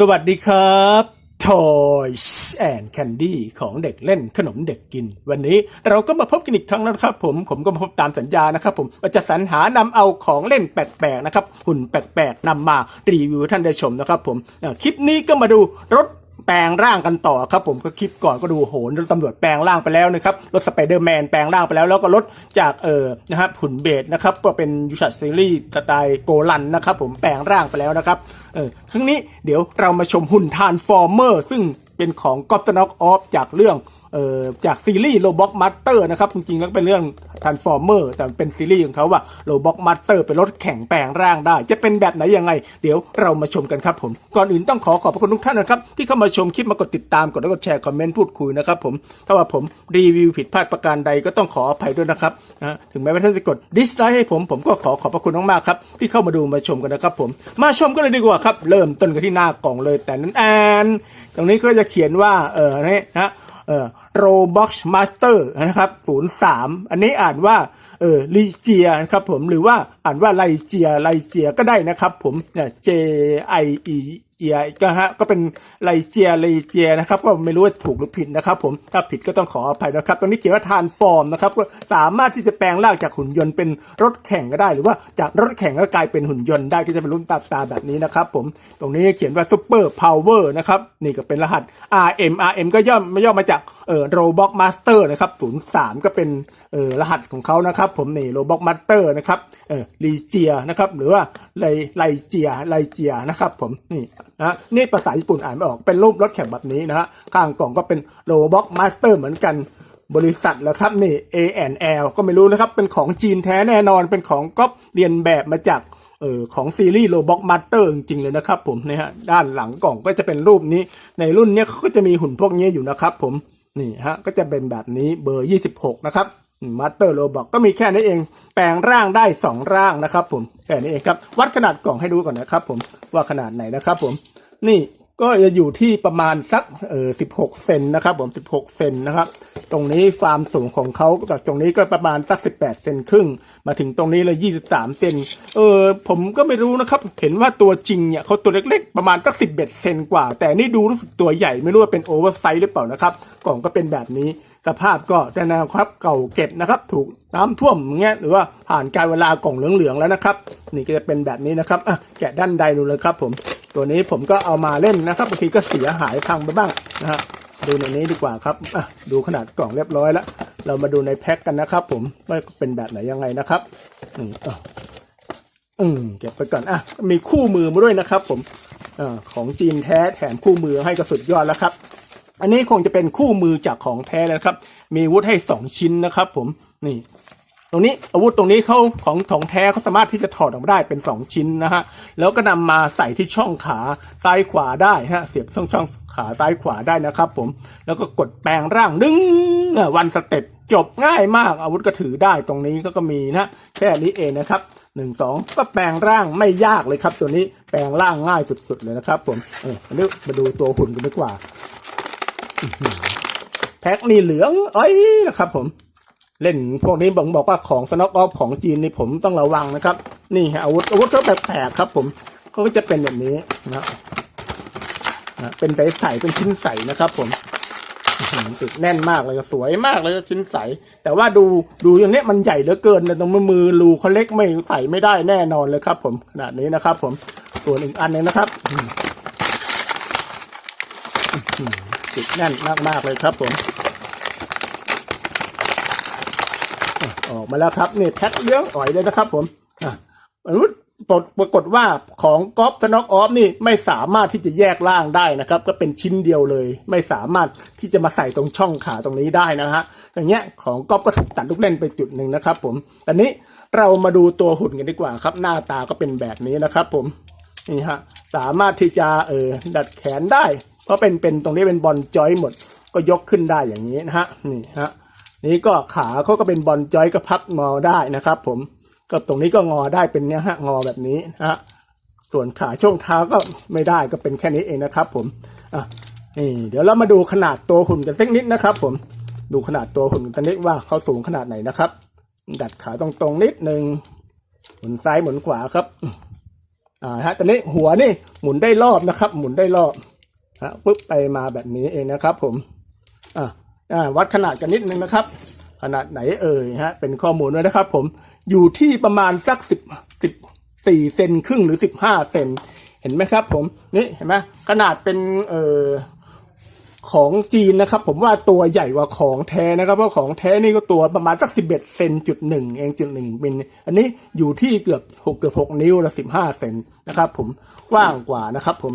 สวัสดีครับ Toys and Candy ของเด็กเล่นขนมเด็กกิน วันนี้เราก็มาพบกันอีกครั้งแล้วนะครับผมผมก็มาพบตามสัญญานะครับผมว่าจะสรรหานำเอาของเล่นแปลกๆนะครับหุ่นแปลกๆนำมารีวิวท่านได้ชมนะครับผมคลิปนี้ก็มาดูรถ แปลงร่างกันต่อครับผมก็คลิปก่อนก็ดูโหนรถตำรวจแปลงร่างไปแล้วนะครับรถสไปเดอร์แมนแปลงร่างไปแล้วแล้วก็รถจากเอ่อนะครับหุ่นเบสนะครับก็เป็นยูชัดซีรีส์สไตล์โกลันนะครับผมแปลงร่างไปแล้วนะครับเออครั้งนี้เดี๋ยวเรามาชมหุ่นทานฟอร์เมอร์ซึ่งเป็นของก็อตน็อกออฟจากเรื่อง เอ่อจากซีรีส์โลบ็อกมาสเตอร์นะครับ จริงๆ แล้วเป็นเรื่องทานฟอร์เมอร์แต่เป็นซีรีส์ของเขาว่าโลบ็อกมาสเตอร์เป็นรถแข่งแปลงร่างได้ จะเป็นแบบไหนยังไง เดี๋ยวเรามาชมกันครับผม ก่อนอื่นต้องขอขอบพระคุณทุกท่านนะครับ ที่เข้ามาชมคลิปมากดติดตามกดไลค์กดแชร์ คอมเมนต์พูดคุยนะครับผม ถ้าว่าผมรีวิวผิดพลาดประการใดก็ต้องขออภัยด้วยนะครับนะถึงแม้ว่าท่านจะกดดิสไลค์ให้ผมผมก็ขอขอบพระคุณมากๆครับที่เข้ามาดูมาชมกันนะครับผมมาชมกันเลยดีกว่าครับเริ่มต้นกันที่หน้ากล่องเลยแต่นั้นแอนตรงนี้ก็จะเขียนว่าเออนี่นะเออ Roblox Master นะครับ 03 อันนี้อ่านว่าเออลีเจียนะครับผมหรือว่าอ่านว่าไลเจียไลเจียก็ได้นะครับผมเนี่ย J I E เอียก็ฮะก็เป็นไลเจียไลเจียนะครับ ก็ไม่รู้ว่าถูกหรือผิดนะครับ ผมถ้าผิดก็ต้องขออภัยนะครับ ตรงนี้เขียนว่าทานฟอร์มนะครับ ก็สามารถที่จะแปลงร่างจากหุ่นยนต์เป็นรถแข่งก็ได้ หรือว่าจากรถแข่งก็กลายเป็นหุ่นยนต์ได้ก็จะเป็นรุ่นตาตาแบบนี้นะครับ ผมตรงนี้เขียนว่าซูเปอร์พาวเวอร์นะครับนี่ก็เป็นรหัส RM RM ก็ย่อมไม่ย่อมาจากเอ่อโรบ็อกมาสเตอร์นะครับ03ก็เป็นเอ่อรหัสของเขานะครับ ผมนี่โรบ็อกมาสเตอร์นะครับเอ่อลีเจียนะครับหรือว่าไลไลเจียไลเจียนะครับ ผมนี่นะนี่ภาษาญี่ปุ่นอ่านไม่ออกเป็นรูปรถแข่งแบบนี้นะฮะข้างกล่องก็เป็นโรบ็อกมาสเตอร์เหมือนกันบริษัทแล้วครับนี่ A&L ก็ไม่รู้นะครับ เป็นของจีนแท้แน่นอนเป็นของก๊อปเรียนแบบมาจากเออของซีรีส์โลบ็อกมาสเตอร์จริงๆเลยนะครับผมนะฮะด้านหลังกล่องก็จะเป็นรูปนี้ ในรุ่นเนี้ยเขาก็จะมีหุ่นพวกนี้อยู่นะครับผมนี่ฮะก็จะเป็นแบบนี้เบอร์ 26 นะครับ มาสเตอร์โลบ็อกก็มีแค่นี้เอง แปลงร่างได้ 2 ร่างนะครับผมแค่นี้เองครับ วัดขนาดกล่องให้ดูก่อนนะครับผมว่าขนาดไหนนะครับผมนี่ ก็จะอยู่ที่ประมาณสักเออ16เซนนะครับผม16เซนนะครับ ตรงนี้ความสูงของเขาจากตรงนี้ก็ประมาณสัก18เซนครึ่ง มาถึงตรงนี้เลย23เซนเออผมก็ไม่รู้นะครับ เห็นว่าตัวจริงเนี่ยเขาตัวเล็กๆ ประมาณสัก11เซนกว่า แต่นี่ดูรู้สึกตัวใหญ่ไม่รู้ว่าเป็นโอเวอร์ไซส์หรือเปล่านะครับ กล่องก็เป็นแบบนี้สภาพก็แน่นอนครับเก่าเก็บนะครับ ถูกน้ำท่วมเงี้ยหรือว่าผ่านการเวลากล่องเหลืองๆแล้วนะครับ นี่ก็จะเป็นแบบนี้นะครับอะแกะด้านใดดูเลยครับผม ตัวนี้ผมก็เอามาเล่นนะครับบางทีก็เสียหายพังไปบ้างนะฮะดูในนี้ดีกว่าครับอะดูขนาดกล่องเรียบร้อยแล้วเรามาดูในแพ็คกันนะครับ ผมว่าเป็นแบบไหนยังไงนะครับอืมเก็บไปก่อนอะมีคู่มือมาด้วยนะครับ ผมอของจีนแท้แถมคู่มือให้ก็สุดยอดแล้วครับ อันนี้คงจะเป็นคู่มือจากของแท้แล้วครับ มีวุธให้สองชิ้นนะครับ ผมนี่ ตรงนี้อาวุธตรงนี้เขาของของแท้เขาสามารถที่จะถอดออกมาได้เป็น 2 ชิ้นนะฮะแล้วก็นำมาใส่ที่ช่องขาซ้ายขวาได้ฮะเสียบช่องช่องขาซ้ายขวาได้นะครับ ผมแล้วก็กดแปลงร่างดึงวันสเต็ปจบง่ายมากอาวุธก็ถือได้ตรงนี้ก็ก็มีนะแค่นี้เองนะครับหนึ่งสองก็แปลงร่างไม่ยากเลยครับ ตัวนี้แปลงร่างง่ายสุด ๆ เลยนะครับ ผมเอออันนี้มาดูตัวหุ่นกันดีกว่าแพ็คนี่เหลืองเอ้ยนะครับ ผม เล่นพวกนี้บอกบอกว่าของสน็อกออฟของจีนนี่ผมต้องระวังนะครับ นี่ฮะอาวุธอาวุธเขาแปลกๆครับ ผมเขาก็จะเป็นแบบนี้นะนะเป็นใสๆเป็นชิ้นใสนะครับ ผมติดแน่นมากเลยสวยมากเลยชิ้นใส แต่ว่าดูดูอย่างเนี้ยมันใหญ่เหลือเกินแต่ตรงมือรูเขาเล็กไม่ใส่ไม่ได้แน่นอนเลยครับ ผมขนาดนี้นะครับ ผมส่วนอีกอันหนึงนะครับติดแน่นมากๆเลยครับ ผม ออกมาแล้วครับนี่แพ็คเลี้ยงอ่อยเลยนะครับ ผมอะมนุษย์ปรากฏว่าของก๊อฟสน็อกออฟนี่ไม่สามารถที่จะแยกร่างได้นะครับ ก็เป็นชิ้นเดียวเลย ไม่สามารถที่จะมาใส่ตรงช่องขาตรงนี้ได้นะฮะอย่างเงี้ยของก๊อฟก็ถูกตัดลูกเล่นไปจุดหนึ่งนะครับ ผมตอนนี้เรามาดูตัวหุ่นกันดีกว่าครับ หน้าตาก็เป็นแบบนี้นะครับ ผมนี่ฮะสามารถที่จะเออดัดแขนได้ เพราะเป็นเป็นตรงนี้เป็นบอลจอยหมด ก็ยกขึ้นได้อย่างนี้นะฮะนี่ฮะ นี่ก็ขาเขาก็เป็นบอลจอยก็พับงอได้นะครับ ผมก็ตรงนี้ก็งอได้เป็นเนี้ยฮะงอแบบนี้นะฮะส่วนขาช่วงเท้าก็ไม่ได้ก็เป็นแค่นี้เองนะครับ ผมอะนี่เดี๋ยวเรามาดูขนาดตัวหุ่นกันสักนิดนะครับ ผมดูขนาดตัวหุ่นกันนิดว่าเขาสูงขนาดไหนนะครับ ดัดขาตรงๆนิดนึงหมุนซ้ายหมุนขวาครับอ่าฮะตอนนี้หัวนี่หมุนได้รอบนะครับ หมุนได้รอบฮะปุ๊บไปมาแบบนี้เองนะครับ ผม วัดขนาดกันนิดนึงนะครับ ขนาดไหนเอ่ยฮะเป็นข้อมูลด้วยนะครับ ผมอยู่ที่ประมาณสักสิบสิบสี่เซนครึ่งหรือสิบห้าเซนเห็นไหมครับ ผมนี่เห็นไหมขนาดเป็นเอ่อของจีนนะครับ ผมว่าตัวใหญ่กว่าของแท้นะครับ เพราะของแท้นี่ก็ตัวประมาณสักสิบเอ็ดเซนจุดหนึ่งเองจุดหนึ่งมิลอันนี้อยู่ที่เกือบหกเกือบหกนิ้วละสิบห้าเซนนะครับ ผมกว้างกว่านะครับ ผม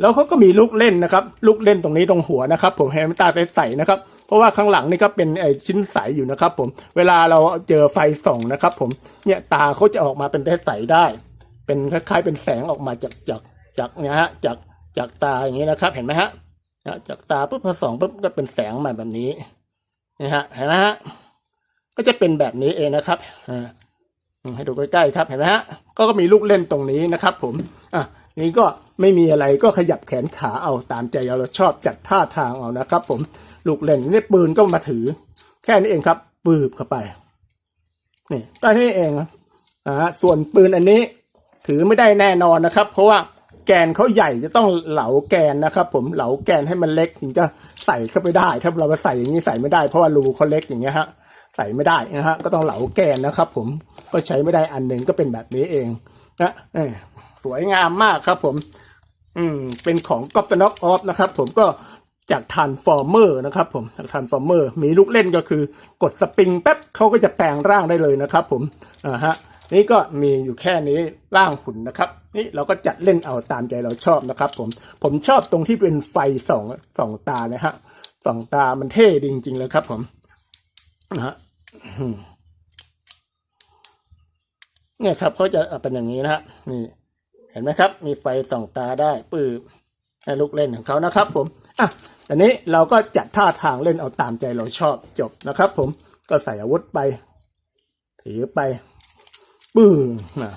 แล้วเขาก็มีลูกเล่นนะครับ ลูกเล่นตรงนี้ตรงหัวนะครับ ผมแฮมตาใสๆนะครับ เพราะว่าข้างหลังนี่ก็เป็นไอชิ้นใสอยู่นะครับ ผม เวลาเราเจอไฟส่องนะครับ ผม เนี่ยตาเขาจะออกมาเป็นใสๆได้ เป็นคล้ายๆเป็นแสงออกมาจากจากจากเนี่ยฮะ จากจากตาอย่างนี้นะครับ เห็นไหมฮะ จากตาปุ๊บพอส่องปุ๊บก็เป็นแสงมาแบบนี้นะฮะ เห็นไหมฮะ ก็จะเป็นแบบนี้เองนะครับอ่า ให้ดูใกล้ๆครับเห็นไหมฮะก็ก็มีลูกเล่นตรงนี้นะครับ ผมอะนี่ก็ไม่มีอะไรก็ขยับแขนขาเอาตามใจเราชอบจัดท่าทางเอานะครับ ผมลูกเล่นนี่ปืนก็มาถือ แค่นี้เองครับ ปืบเข้าไปนี่ก็นี่เองอ่าส่วนปืนอันนี้ ถือไม่ได้แน่นอนนะครับ เพราะว่าแกนเขาใหญ่จะต้องเหลาแกนนะครับ ผมเหลาแกนให้มันเล็กถึงจะใส่เข้าไปได้ ถ้าเราไปใส่อย่างนี้ใส่ไม่ได้เพราะว่ารูเขาเล็กอย่างเงี้ยฮะ ใส่ไม่ได้นะฮะก็ต้องเหลาแกนนะครับ ผมก็ใช้ไม่ได้อันหนึ่งก็เป็นแบบนี้เองนะเออสวยงามมากครับ ผม อืมเป็นของก๊อปตน็อกออฟนะครับ ผมก็จากทานฟอร์เมอร์นะครับผมจากทานฟอร์เมอร์มีลูกเล่นก็คือกดสปริงแป๊บเขาก็จะแปลงร่างได้เลยนะครับ ผมอ่าฮะนี่ก็มีอยู่แค่นี้ร่างหุ่นนะครับ นี่เราก็จัดเล่นเอาตามใจเราชอบนะครับ ผมผมชอบตรงที่เป็นไฟสองสองตานะฮะสองตามันเท่จริงๆเลยครับ ผม นะฮะเนี่ยครับเขาจะเป็นอย่างนี้นะฮะนี่เห็นไหมครับ มีไฟส่องตาได้ปืบให้ลูกเล่นของเขานะครับ ผมอะตอนนี้เราก็จัดท่าทางเล่นเอาตามใจเราชอบจบนะครับ ผมก็ใส่อาวุธไปถือไปปื้งนะ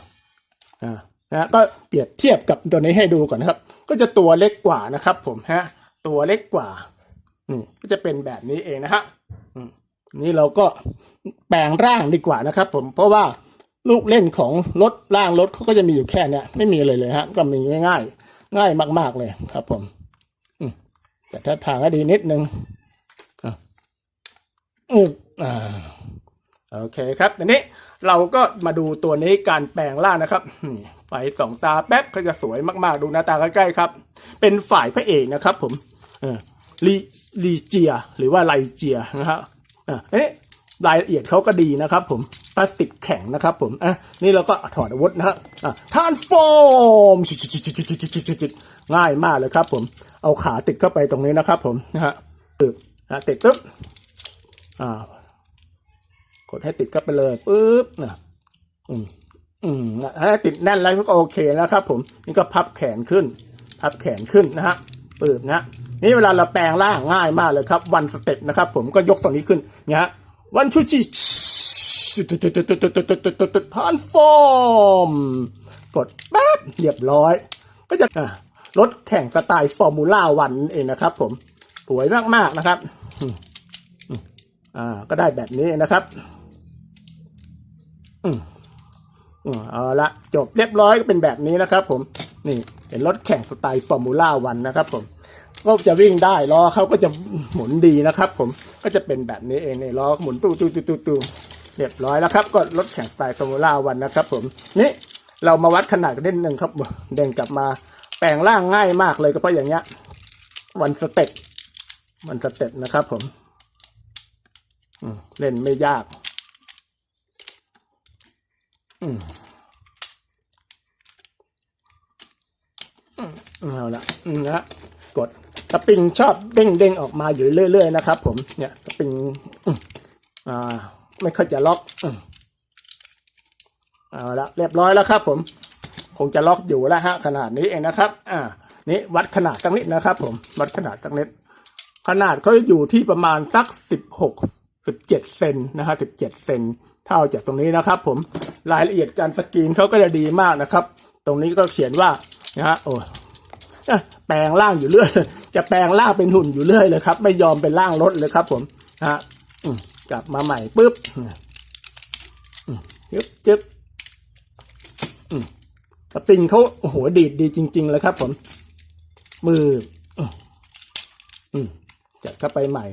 นะนะก็เปรียบเทียบกับตัวนี้ให้ดูก่อนนะครับ ก็จะตัวเล็กกว่านะครับ ผมฮะตัวเล็กกว่านี่ก็จะเป็นแบบนี้เองนะฮะ นี่เราก็แปลงร่างดีกว่านะครับ ผมเพราะว่าลูกเล่นของรถล่างรถเขาก็จะมีอยู่แค่เนี้ยไม่มีเลยเลยฮะ ก็มีง่าย ๆ ง่ายมาก ๆเลยครับผมแต่ถ้าทางก็ดีนิดนึงอะอืมอ่าโอเคครับทีนี้เราก็มาดูตัวนี้การแปลงร่างนะครับไฟสองตาแป๊บก็จะสวยมากๆ ดูหน้าตาใกล้ๆครับ เป็นฝ่ายพระเอกนะครับ ผมเออลีลีเจีย หรือว่าไลเจียนะครับ อะเอ๊ะรายละเอียดเขาก็ดีนะครับผมพลาสติกแข็งนะครับผมอะนี่เราก็ถอดอาวุธนะฮะอะท่านฟอร์มง่ายมากเลยครับผมเอาขาติดเข้าไปตรงนี้นะครับผมนะฮะตึบนะติดปึ๊บอ่ากดให้ติดเข้าไปเลยปึ๊บนะอืมอืมนะถ้าติดแน่นแล้วก็โอเคนะครับผมนี่ก็พับแขนขึ้น พับแขนขึ้นนะฮะปึ๊บนะ นี่เวลาเราแปลงร่างง่ายมากเลยครับวันสเต็ปนะครับผมก็ยกตรงนี้ขึ้นเนี่ยฮะวันชูจิทานฟอร์มกดแป๊บเรียบร้อย ก็จะรถแข่งสไตล์ฟอร์มูล่าวันเองนะครับผมสวยมากๆนะครับอ่าก็ได้แบบนี้นะครับอืมอืมเอาละจบเรียบร้อยก็เป็นแบบนี้นะครับผมนี่เป็นรถแข่งสไตล์ฟอร์มูล่าวันนะครับผม ก็จะวิ่งได้ล้อเขาก็จะหมุนดีนะครับ ผมก็จะเป็นแบบนี้เองเนี่ยล้อหมุนตู้ตู้ตู้ตู้ตู้เรียบร้อยแล้วครับก็รถแข่งสไตล์ฟอร์มูล่าวันนะครับ ผมนี่เรามาวัดขนาดกันนิดนึงครับเด้งกลับมาแปลงร่างง่ายมากเลยก็เพราะอย่างเงี้ยวันสเต็ปวันสเต็ปนะครับผมอืมเล่นไม่ยากอืมอืมเอาละอืมนะกด สปริงชอบเด้งเด้งออกมาอยู่เรื่อย ๆ นะครับ ผมเนี่ยสปริงอ่าไม่ค่อยจะล็อกอืมเอาละเรียบร้อยแล้วครับ ผมคงจะล็อกอยู่แล้วฮะขนาดนี้เองนะครับ อ่า นี่วัดขนาดสักนิดนะครับ ผมวัดขนาดสักนิดขนาดเขาอยู่ที่ประมาณสักสิบหกสิบเจ็ดเซนนะฮะสิบเจ็ดเซนเท่าจากตรงนี้นะครับ ผมรายละเอียดการสกรีนเขาก็จะดีมากนะครับ ตรงนี้ก็เขียนว่านะฮะโอ้อะ แปลงร่างอยู่เรื่อย จะแปลงร่างเป็นหุ่นอยู่เรื่อยเลยครับ ไม่ยอมเป็นร่างรถเลยครับ ผมฮะกลับมาใหม่ปุ๊บอืมจึ๊บจึ๊บสปริงเขาโอ้โหดีดดีจริง ๆ เลยครับ ผม มืออจัดเข้าไปใหม่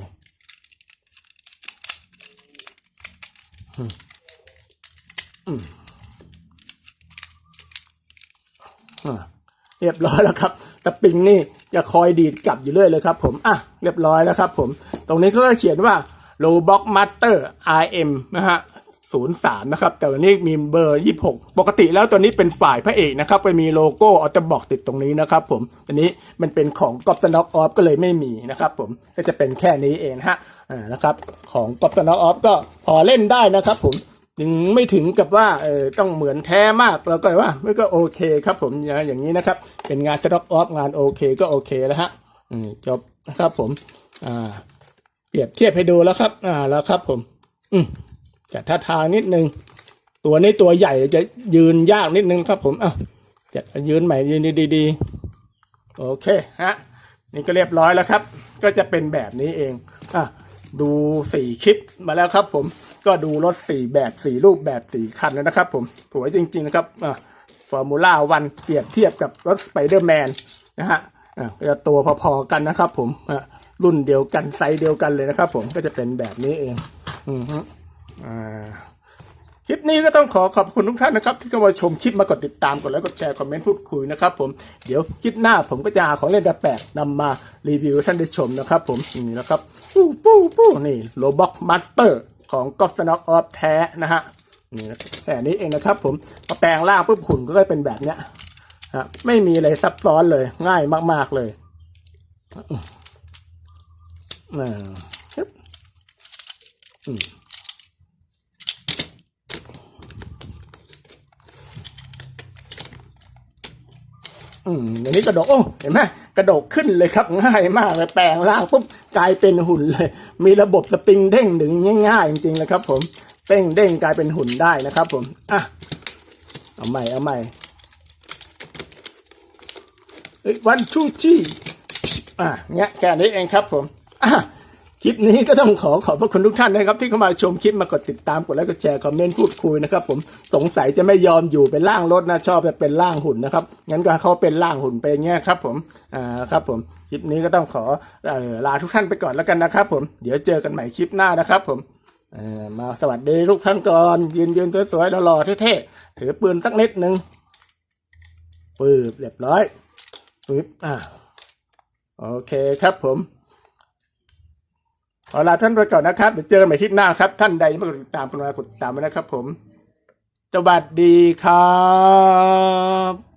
อืมอืมอะ เรียบร้อยแล้วครับสปริงนี่จะคอยดีดกลับอยู่เรื่อยเลยครับผมอะเรียบร้อยแล้วครับผม ตรงนี้เขาก็เขียนว่า Roblox Master RM นะฮะ03 นะครับ แต่วันนี้มีเบอร์ 26 ปกติแล้วตัวนี้เป็นฝ่ายพระเอกนะครับไปมีโลโก้ออตบอกติดตรงนี้นะครับผมอันนี้มันเป็นของก o ป t น n อกออฟก็เลยไม่มีนะครับผมก็จะเป็นแค่นี้เองฮะอ่านะครับของก o ป t น n อกออฟก็พอเล่นได้นะครับผม ยังไม่ถึงกับว่าเออต้องเหมือนแท้มากแล้วก็ว่ามันก็โอเคครับผมอย่างอย่างนี้นะครับ เป็นงานสต็อกออฟงานโอเคก็โอเคแล้วฮะจบนะครับผมอ่าเปรียบเทียบให้ดูแล้วครับ อ่าแล้วครับผม อืมจัดท่าทางนิดนึง ตัวนี้ตัวใหญ่จะยืนยากนิดนึงครับ ผมอะจัดยืนใหม่ยืนดีๆโอเคฮะนี่ก็เรียบร้อยแล้วครับ ก็จะเป็นแบบนี้เองอะ ดูสี่คลิปมาแล้วครับ ผมก็ดูรถสี่แบบสี่รูปแบบสี่คันแล้วนะครับ ผมสวยจริง ๆ นะครับอ่าฟอร์มูล่าวันเปรียบเทียบกับรถสไปเดอร์แมนนะฮะอะก็จะตัวพอๆกันนะครับ ผมอ่ารุ่นเดียวกันไซส์เดียวกันเลยนะครับ ผมก็จะเป็นแบบนี้เอง อือฮึอ่า ปนี้ก็ต้องขอขอบคุณทุกท่านนะครับ ที่เข้ามาชมคลิปมากดติดตามกดไลค์กดแชร์คอมเมนต์พูดคุยนะครับผมเดี๋ยวคลิปหน้าผมก็จะหาของเล่นแปลกๆนำมารีวิวให้ท่านได้ชมนะครับผมนี่นะครับปู้ปู้ปู้นี่โลบ็อกมาสเตอร์ของกอล์ฟสน็อกออฟแท้นะฮะนี่นะแค่นี้เองนะครับ ผมพอแปลงร่างปุ๊บหุ่นก็เป็นแบบเนี้ยฮะไม่มีอะไรซับซ้อนเลยง่ายมาก ๆเลยอ่าครับอืม อืมอันนี้กระโดดโอ้เห็นไหมกระโดดขึ้นเลยครับง่ายมากเลยแปลงร่างปุ๊บกลายเป็นหุ่นเลย มีระบบสปริงเด้งดึงง่ายๆจริงๆเลยครับ ผมเป้งเด้งกลายเป็นหุ่นได้นะครับ ผมอะเอาใหม่เอาใหม่วันชูชีอะเงี้ยแค่นี้เองครับผมอะ คลิปนี้ก็ต้องขอขอบพระคุณทุกท่านนะครับ ที่เข้ามาชมคลิปมากดติดตามกดไลค์กดแชร์คอมเมนต์พูดคุยนะครับผมสงสัยจะไม่ยอมอยู่เป็นร่างรถนะชอบจะเป็นร่างหุ่นนะครับงั้นก็เขาเป็นร่างหุ่นไปอย่างเงี้ยครับผมอ่าครับผมคลิปนี้ก็ต้องขอออลาทุกท่านไปก่อนแล้วกันนะครับ ผมเดี๋ยวเจอกันใหม่คลิปหน้านะครับ ผมเออมาสวัสดีทุกท่านก่อนยืนยืนสวยๆหล่อๆเท่ๆถือปืนสักนิดนึงปืบเรียบร้อยปึ๊บอ่าโอเคครับผม เอาลาท่านไปก่อนนะครับเดี๋ยวเจอกันใหม่คลิปหน้าครับ ท่านใดไม่กดติดตามกรุณากดติดตามไว้นะครับผมสวัสดีครับ